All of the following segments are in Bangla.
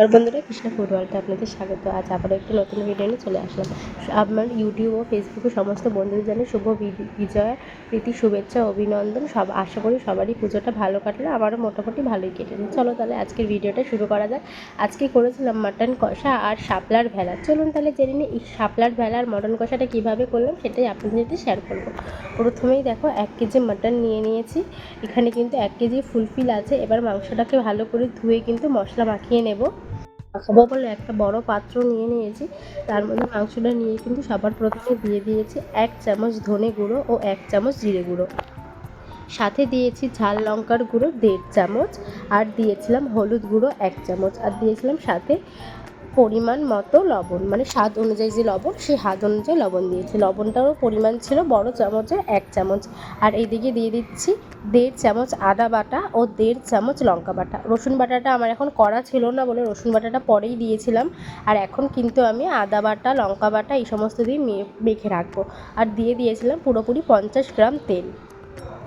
আর বন্ধুরা, কৃষ্ণ ফুটবলটা আপনাদের স্বাগত। আজ আবার একটি নতুন ভিডিও নিয়ে চলে আসলাম। আমার ইউটিউব ও ফেসবুকে সমস্ত বন্ধুদের জানাই শুভ বিজয়া, প্রীতি, শুভেচ্ছা, অভিনন্দন, সব আশা করি সবারই পুজোটা ভালো কাটলো আমারও মোটামুটি ভালোই কেটেছে চলো তাহলে আজকের ভিডিওটা শুরু করা যাক। আজকে করেছিলাম মাটন কষা আর শাপলার ভেলা। চলুন তাহলে জেনে নিই, এই শাপলার ভেলা আর মটন কষাটা কীভাবে করলাম সেটাই আপনাদের সাথে শেয়ার করব। প্রথমেই দেখো, এক কেজি মাটন নিয়ে নিয়েছি। এখানে কিন্তু এক কেজি ফুলফিল আছে। এবার মাংসটাকে ভালো করে ধুয়ে কিন্তু মশলা মাখিয়ে নেব। মাখাবো বলে একটা বড় পাত্র নিয়ে নিয়েছি। তার মধ্যে মাংসটা নিয়ে কিন্তু সবার প্রথমে দিয়ে দিয়েছি এক চামচ ধনে গুঁড়ো ও এক চামচ জিরে গুঁড়ো। সাথে দিয়েছি ঝাল লঙ্কার গুঁড়ো দেড় চামচ আর দিয়েছিলাম হলুদ গুঁড়ো এক চামচ। আর দিয়েছিলাম সাথে পরিমাণ মতো লবণ মানে স্বাদ অনুযায়ী যে লবণ, সেই স্বাদ অনুযায়ী লবণ দিয়েছি। লবণটারও পরিমাণ ছিল বড় চামচের এক চামচ। আর এইদিকে দিয়ে দিচ্ছি দেড় চামচ আদা বাটা ও দেড় চামচ লঙ্কা বাটা। রসুন বাটাটা আমার এখন করা ছিল না বলে রসুন বাটাটা পরেই দিয়েছিলাম। আর এখন কিন্তু আমি আদা বাটা, লঙ্কা বাটা এই সমস্ত দিয়ে মেখে রাখব। আর দিয়ে দিয়েছিলাম পুরোপুরি পঞ্চাশ গ্রাম তেল।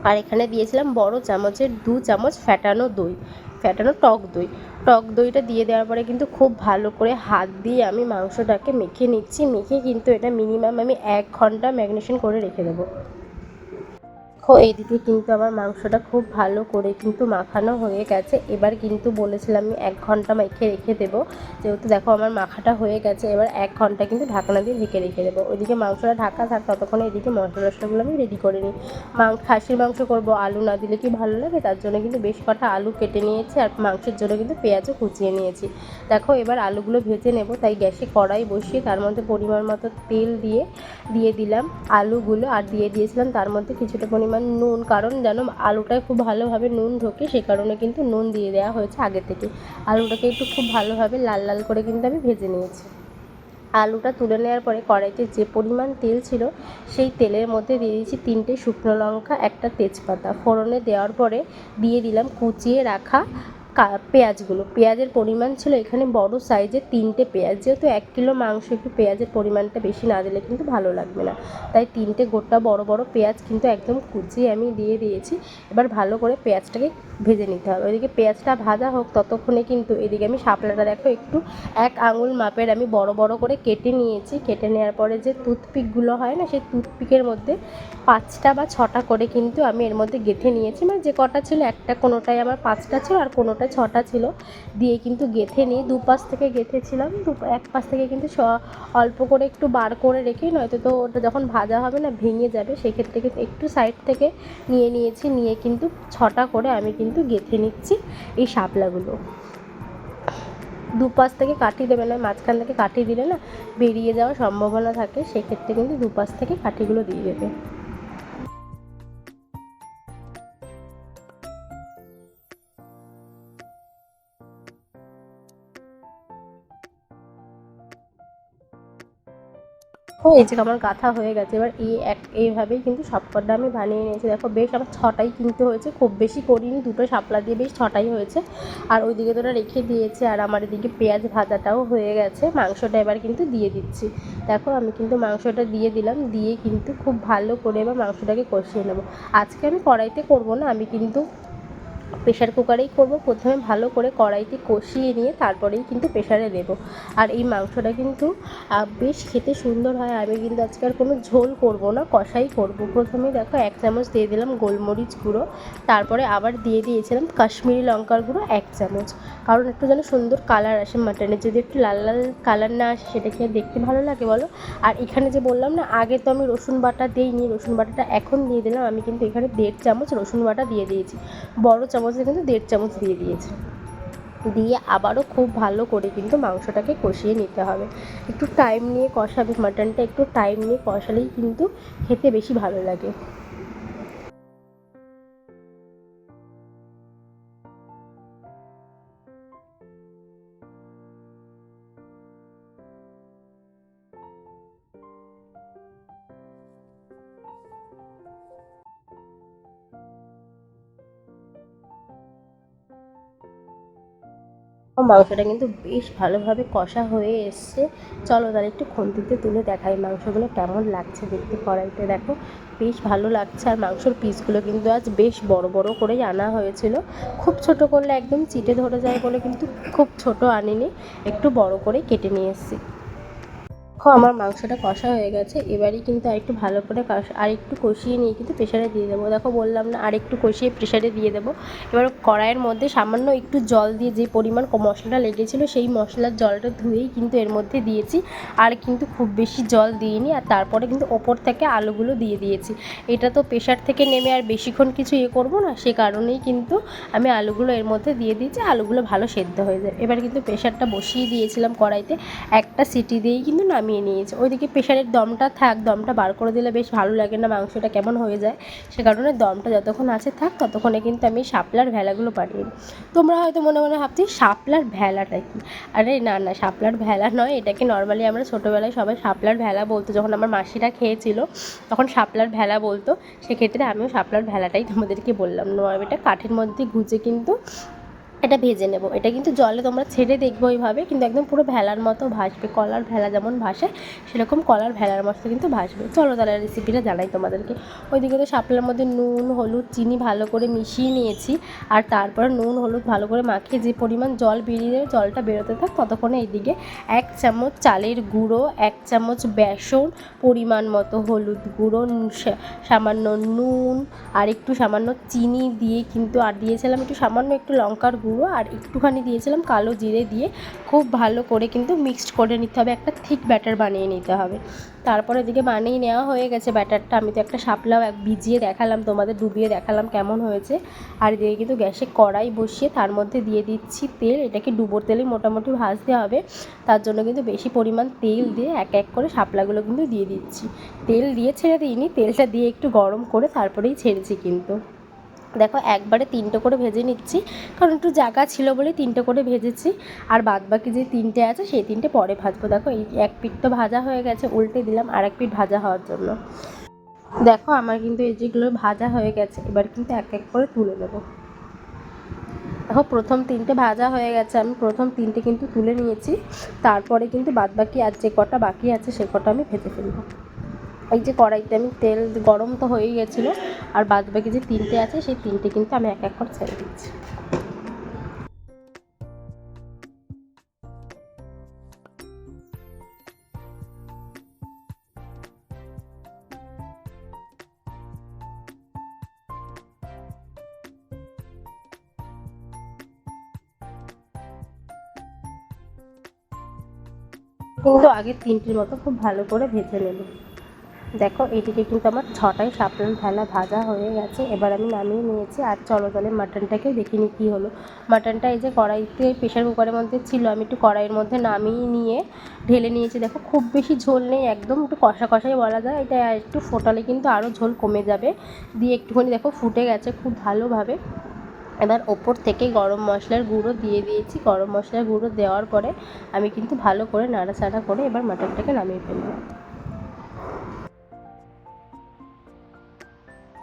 আর এখানে দিয়েছিলাম বড় চামচের দু চামচ ফ্যাটানো দই ফ্যাটানো টক দই। টক দইটা দিয়ে দেওয়ার পরে কিন্তু খুব ভালো করে হাত দিয়ে আমি মাংসটাকে মেখে নিচ্ছি, মেখে কিন্তু এটা মিনিমাম আমি এক ঘণ্টা ম্যাগনেশন করে রেখে দেবো। দেখো এইদিকে কিন্তু আমার মাংসটা খুব ভালো করে কিন্তু মাখানো হয়ে গেছে। এবার কিন্তু বলেছিলাম আমি এক ঘণ্টা মেখে রেখে দেবো। যেহেতু দেখো, আমার মাখাটা হয়ে গেছে, এবার এক ঘণ্টা কিন্তু ঢাকনা দিয়ে ঢেকে রেখে দেবো। ওইদিকে মাংসটা ঢাকা থাক, ততক্ষণে এদিকে মশলা টশলাগুলো আমি রেডি করে নিই। মাং, খাসির মাংস করব, আলু না দিলে কি ভালো লাগে? তার জন্য কিন্তু বেশ কটা আলু কেটে নিয়েছি আর মাংসের জন্য কিন্তু পেঁয়াজও কুচিয়ে নিয়েছি। দেখো, এবার আলুগুলো ভেজে নেব, তাই গ্যাসে কড়াই বসিয়ে তার মধ্যে পরিমাণ মতো তেল দিয়ে দিয়ে দিলাম আলুগুলো। আর দিয়ে দিয়েছিলাম তার মধ্যে কিছুটা পরিমাণ নুন, কারণ যেন আলুটায় খুব ভালোভাবে নুন ঢোকে, সে কারণে কিন্তু নুন দিয়ে দেওয়া হয়েছে আগে থেকে। আলুটাকে একটু খুব ভালোভাবে লাল লাল করে কিন্তু আমি ভেজে নিয়েছি। আলুটা তুলে নেওয়ার পরে কড়াইতে যে পরিমাণ তেল ছিল, সেই তেলের মধ্যে দিয়ে দিয়েছি তিনটে শুকনো লঙ্কা, একটা তেজপাতা। ফোড়নে দেওয়ার পরে দিয়ে দিলাম কুচিয়ে রাখা পেঁয়াজগুলো। পেঁয়াজের পরিমাণ ছিল এখানে বড় সাইজের তিনটে পেঁয়াজ। যেহেতু এক কিলো মাংস একটু পেঁয়াজের পরিমাণটা বেশি না দিলে কিন্তু ভালো লাগবে না। তাই তিনটে গোটা বড় বড় পেঁয়াজ কিন্তু একদম কুচিয়ে আমি দিয়ে দিয়েছি। এবার ভালো করে পেঁয়াজটাকে ভেজে নিতে হবে। ওইদিকে পেঁয়াজটা ভাজা হোক, ততক্ষণে কিন্তু এদিকে আমি শাপলাটা দেখো, একটু এক আঙুল মাপের আমি বড় বড় করে কেটে নিয়েছি। কেটে নেওয়ার পরে যে টুথপিকগুলো হয় না, সেই টুথপিকের মধ্যে পাঁচটা বা ছটা করে কিন্তু আমি এর মধ্যে গেঁথে নিয়েছি। মানে যে কটা ছিল, একটা কোনোটাই আমার পাঁচটা ছিল আর কোনোটায় ছটা ছিল দিয়ে কিন্তু গেঁথে নিয়ে দুপাশ থেকে গেঁথেছিলাম। দু, এক পাশ থেকে কিন্তু স- অল্প করে একটু বার করে রেখে, নয়তো তো ওটা যখন ভাজা হবে না, ভেঙে যাবে, সেক্ষেত্রে কিন্তু একটু সাইড থেকে নিয়ে নিয়েছি। নিয়ে কিন্তু ছটা করে আমি কিন্তু গেঁথে নিচ্ছি এই শাপলাগুলো। দুপাশ থেকে কাঠি দেবে না, মাঝখান থেকে কাঠি দিলে না বেরিয়ে যাওয়ার সম্ভাবনা থাকে, সেক্ষেত্রে কিন্তু দুপাশ থেকে কাঠিগুলো দিয়ে দেবে। ও এই যে আমার গাঁথা হয়ে গেছে। এবার এই এক এইভাবেই কিন্তু সবকটা আমি বানিয়ে নিয়েছি। দেখো, বেশ আমার ছটাই কিনতে হয়েছে, খুব বেশি করিনি। দুটো শাপলা দিয়ে বেশ ছটাই হয়েছে। আর ওইদিকে তো ওরা রেখে দিয়েছে, আর আমার এদিকে পেঁয়াজ ভাজাটাও হয়ে গেছে। মাংসটা এবার কিন্তু দিয়ে দিচ্ছি। দেখো, আমি কিন্তু মাংসটা দিয়ে দিলাম। দিয়ে কিন্তু খুব ভালো করে এবার মাংসটাকে কষিয়ে নেব। আজকে আমি কড়াইতে করব না, আমি কিন্তু প্রেশার কুকারেই করব। প্রথমে ভালো করে কড়াইতে কষিয়ে নিয়ে তারপরেই কিন্তু প্রেশারে দেবো আর এই মাংসটা কিন্তু বেশ খেতে সুন্দর হয়। আমি কিন্তু আজকে আর কোনো ঝোল করব না, কষাই করব। প্রথমে দেখো এক চামচ দিয়ে দিলাম গোলমরিচ গুঁড়ো। তারপরে আবার দিয়ে দিয়েছিলাম কাশ্মীরি লঙ্কার গুঁড়ো এক চামচ। কারণ একটু যেন সুন্দর কালার আসে মাটনের যদি একটু লাল লাল কালার না আসে, সেটা আর দেখতে ভালো লাগে, বলো? আর এখানে যে বললাম না, আগে তো আমি রসুন বাটা দিইনি। রসুন বাটাটা এখন দিয়ে দিলাম। আমি কিন্তু এখানে দেড় চামচ রসুন বাটা দিয়ে দিয়েছি। বড় চামচে কিন্তু দেড় চামচ দিয়ে দিয়েছি। দিয়ে আবারও খুব ভালো করে কিন্তু মাংসটাকে কষিয়ে নিতে হবে। একটু টাইম নিয়ে কষাবে মাটনটা একটু টাইম নিয়ে কষালেই কিন্তু খেতে বেশি ভালো লাগে। মাংসটা কিন্তু বেশ ভালোভাবে কষা হয়ে এসছে। চলো তাহলে একটু খুন্তিতে তুলে দেখাই মাংসগুলো কেমন লাগছে দেখতে কড়াইতে। দেখো, বেশ ভালো লাগছে। আর মাংসর পিসগুলো কিন্তু আজ বেশ বড় বড় করে আনা হয়েছিল। খুব ছোট করলে একদম চিটে ধরে যায় বলে কিন্তু খুব ছোট আনিনি। একটু বড় করে কেটে নিয়ে এসেছি। দেখো, আমার মাংসটা কষা হয়ে গেছে। এবারই কিন্তু আরেকটু ভালো করে কষা আর একটু কষিয়ে নিয়ে কিন্তু প্রেশারে দিয়ে দেবো। দেখো, বললাম না আর একটু কষিয়ে প্রেশারে দিয়ে দেবো। এবার কড়াইয়ের মধ্যে সামান্য একটু জল দিয়ে যে পরিমাণ মশলাটা লেগেছিলো, সেই মশলার জলটা ধুয়েই কিন্তু এর মধ্যে দিয়েছি। আর কিন্তু খুব বেশি জল দিইনি, আর তারপরে কিন্তু ওপর থেকে আলুগুলো দিয়ে দিয়েছি। এটা তো প্রেশার থেকে নেমে আর বেশিক্ষণ কিছু ইয়ে করব না, সে কারণেই কিন্তু আমি আলুগুলো এর মধ্যে দিয়ে দিয়েছি, আলুগুলো ভালো সেদ্ধ হয়ে যায়। এবার কিন্তু প্রেশারটা বসিয়ে দিয়েছিলাম কড়াইতে। একটা সিটি দিয়েই কিন্তু নামিয়ে নিয়েছি। ওইদিকে প্রেশারের দমটা থাক, দমটা বার করে দিলে বেশ ভালো লাগে না মাংসটা কেমন হয়ে যায়। সে কারণে দমটা যতক্ষণ আছে থাক, ততক্ষণে কিন্তু আমি শাপলার ভেলাগুলো বানিয়ে নিই। তোমরা হয়তো মনে মনে ভাবছি শাপলার ভেলাটা কি? আরে না না, শাপলার ভেলা নয়, এটাকে নর্মালি আমরা ছোটোবেলায় সবাই শাপলার ভেলা বলতো। যখন আমার মাসিরা খেয়েছিল, তখন শাপলার ভেলা বলতো। সেক্ষেত্রে আমিও শাপলার ভেলাটাই তোমাদেরকে বললাম। নয়, এটা কাঠের মধ্যে গুজে কিন্তু এটা ভেজে নেব। এটা কিন্তু জলে তোমরা ছেড়ে দেখবে ওইভাবে, কিন্তু একদম পুরো ভেলার মতো ভাসবে। কলার ভেলা যেমন ভাসে, সেরকম কলার ভেলার মতো কিন্তু ভাসবে। চলো তাহলে রেসিপিটা জানাই তোমাদেরকে। ওইদিকে তো শাপলার মধ্যে নুন, হলুদ, চিনি ভালো করে মিশিয়ে নিয়েছি। আর তারপরে নুন, হলুদ ভালো করে মাখিয়ে যে পরিমাণ জল বেরিয়ে জলটা বেরোতে থাক, ততক্ষণে এইদিকে এক চামচ চালের গুঁড়ো, এক চামচ বেসন, পরিমাণ মতো হলুদ গুঁড়ো সামান্য নুন, আর একটু সামান্য চিনি দিয়ে কিন্তু, আর দিয়েছিলাম একটু সামান্য একটু লঙ্কার গুঁড়ো। আর একটুখানি দিয়েছিলাম কালো জিরে দিয়ে। খুব ভালো করে কিন্তু মিক্সড করে নিতে হবে, একটা থিক ব্যাটার বানিয়ে নিতে হবে। তারপরে এদিকে বানিয়ে নেওয়া হয়ে গেছে ব্যাটারটা। আমি তো একটা শাপলাও ভিজিয়ে দেখালাম, তোমাদের ডুবিয়ে দেখালাম কেমন হয়েছে। আর এদিকে কিন্তু গ্যাসে কড়াই বসিয়ে তার মধ্যে দিয়ে দিচ্ছি তেল। এটাকে ডুবোর তেলেই মোটামুটি ভাজতে হবে। তার জন্য কিন্তু বেশি পরিমাণ তেল দিয়ে এক এক করে শাপলাগুলো কিন্তু দিয়ে দিচ্ছি। তেল দিয়ে ছেড়ে দিইনি, তেলটা দিয়ে একটু গরম করে তারপরেই ছেড়েছি কিন্তু। দেখো, একবারে তিনটে করে ভেজে নিচ্ছি। কারণ একটু জায়গা ছিল বলে তিনটে করে ভেজেছি। আর বাদ বাকি যে তিনটে আছে, সেই তিনটে পরে ভাজবো। দেখো, এই এক পিঠ তো ভাজা হয়ে গেছে, উল্টে দিলাম আর এক পিঠ ভাজা হওয়ার জন্য। দেখো, আমার কিন্তু এই যেগুলো ভাজা হয়ে গেছে, এবার কিন্তু এক এক করে তুলে নেব। দেখো, প্রথম তিনটে ভাজা হয়ে গেছে, আমি প্রথম তিনটে কিন্তু তুলে নিয়েছি। তারপরে কিন্তু বাদ বাকি আর যে কটা বাকি আছে, সে কটা আমি ভেজে ফেলব। এই যে কড়াইতে আমি তেল গরম তো হয়েই গেছিল, আর বাদ বাকি যে তিনটে আছে, সেই তিনটে কিন্তু আমি এক এক করে ছেড়ে দিচ্ছি। কিন্তু আগে তিনটির মতো খুব ভালো করে ভেজে নেব। দেখো, এদিকে কিন্তু আমার ছটাই সাপলাল ভেলা ভাজা হয়ে গেছে। এবার আমি নামিয়ে নিয়েছি। আর চলো তাহলে মাটনটাকে দেখিনি কী হলো। মাটনটা এই যে কড়াইতে প্রেশার কুকারের মধ্যে ছিল, আমি একটু কড়াইয়ের মধ্যে নামিয়ে নিয়ে ঢেলে নিয়েছি। দেখো, খুব বেশি ঝোল নেই, একদম একটু কষা কষাই বলা যায়। এটা একটু ফোটালে কিন্তু আরও ঝোল কমে যাবে। দিয়ে একটুখানি দেখো, ফুটে গেছে খুব ভালোভাবে। এবার ওপর থেকে গরম মশলার গুঁড়ো দিয়ে দিয়েছি। গরম মশলার গুঁড়ো দেওয়ার পরে আমি কিন্তু ভালো করে নাড়াচাড়া করে এবার মাটনটাকে নামিয়ে ফেলব।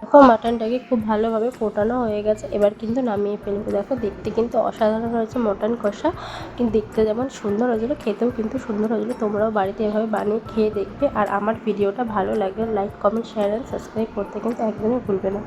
দেখো মাটনটাকে খুব ভালোভাবে ফোটানো হয়ে গেছে। এবার কিন্তু নামিয়ে ফেলব। দেখো, দেখতে কিন্তু অসাধারণ হয়েছে মটন কষা। কিন্তু দেখতে যেমন সুন্দর হয়েছিল, খেতেও কিন্তু সুন্দর হয়েছিলো। তোমরাও বাড়িতে এভাবে বানিয়ে খেয়ে দেখবে। আর আমার ভিডিওটা ভালো লাগে like comment share and subscribe করতে কিন্তু একদমই ভুলবে না।